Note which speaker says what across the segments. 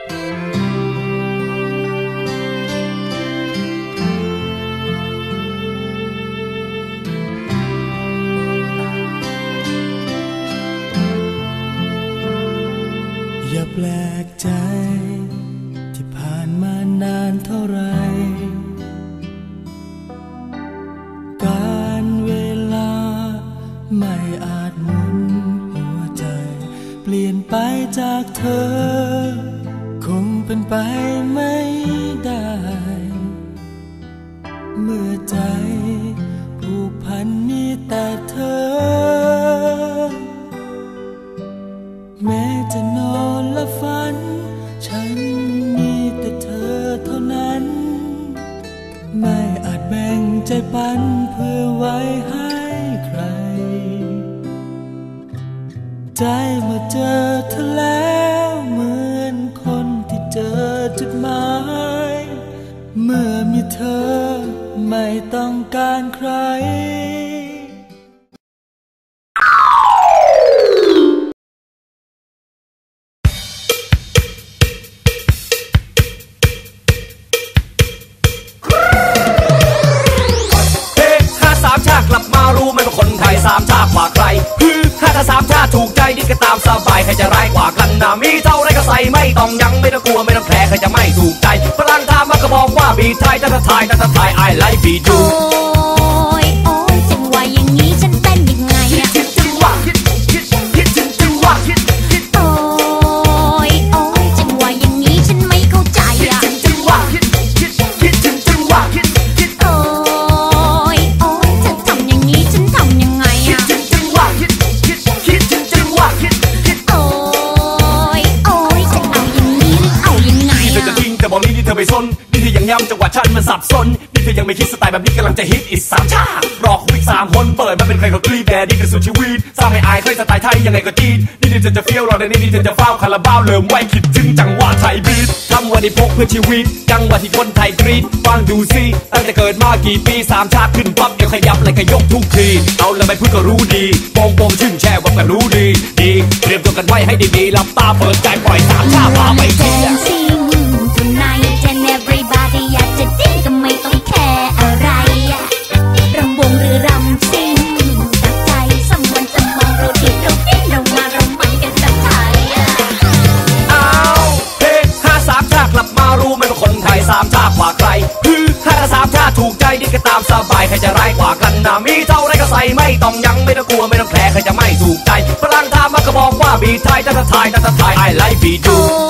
Speaker 1: อย่าแปลกใจ ที่ผ่า
Speaker 2: นมานานเท่าไร
Speaker 1: การเวลาไม่อาจหมุนหัวใจ เปลี่ยนไปจากเธอ ป็นไปไม่ได้ เมื่อใจผูกพันมีแต่เธอ แม้จะนอนและฝัน ฉันมีแต่เธอเท่านั้น ไม่อาจแบ่งใจปันเพื่อไว้ให้ใคร ใจเมื่อเจอเธอแล้ว หมาย เมื่อมีเธอไม่ต้องการใคร
Speaker 3: เฮ้ห้าสามชาติกลับมารู้ไหมว่าคนไทยสามชาติกว่าใครฮือห้า ถ้าสามชาติถูกใจนี่ก็ตามสบายใครจะร้ายกว่ากันนะมีเท่าไรก็ใส่ไม่ต้องยังไม่ต้องกลัวไม่ต้องแพ้ใครจะไม่ถูกใจพลังทามมาก็บอกว่าบีไทยถ้าถ้ายถ้าถ้าย
Speaker 4: ไอไล
Speaker 3: ฟ์บีดู ไปซนนี่เธอยังย้ำจังหวะฉันมันสับสนนี่เธอยังไม่คิดสไตล์แบบนี้กำลังจะฮิตอีกสามชาติรอคุยสามคนเปิดมาเป็นใครก็กรีดแดดนี่คือสุดชีวิตสร้างให้อายเคยสไตล์ไทยยังไงก็จีดนี่เธอจะเฟี้ยวรอในนี่นี่เธอจะเฝ้าคาราบาวเริ่มไว้คิดถึงจังหวะไทยบีททำวันนี้พกเพื่อชีวิต จังหวะที่คนไทยกรีดฟังดูสิตั้งแต่เกิดมากี่ปีสามชาติขึ้นปั๊บเอวขยับเลยก็ยกทุกทีเอาแล้วไม่พูดก็รู้ดีโปงโปงชึ่งแช่ว่าก็รู้ดีดีเตรียมตัวกันไว้ให้ดีๆหลับตาเปิดใจปล่อยสามชาติพาไปเที่
Speaker 4: ถูกใจดีก็
Speaker 3: ตามสบายใครจะร้ายกว่ากันนะมีเท่าไรก็ใส่ไม่ต้องยังไม่ต้องกลัวไม่ต้องแคร์ใครจะไม่ถูกใจพลังทามมาก็บอกว่าบีไทยถ้าถ้าไทยถ้าถ้าไทย
Speaker 4: ไอไล
Speaker 1: ฟ์บีดู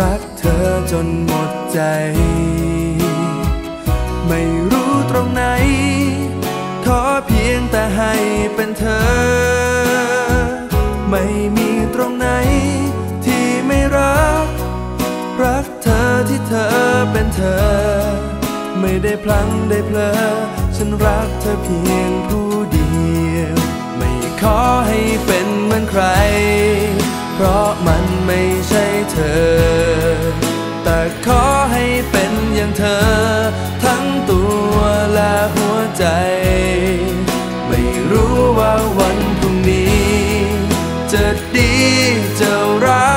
Speaker 1: รักเธอจนหมดใจ ไม่รู้ตรงไหน ขอเพียงแต่ให้เป็นเธอ ไม่มีตรงไหน ที่ไม่รัก รักเธอที่เธอเป็นเธอ ไม่ได้พลังได้เพลอ ฉันรักเธอเพียงผู้ เธอ ทั้งตัวและหัวใจ ไม่รู้ว่าวันพรุ่งนี้ จะดีจะร้า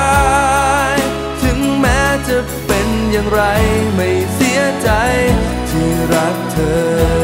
Speaker 1: ย ถึงแม้จะเป็นอย่างไรไม่เสียใจที่รักเธอ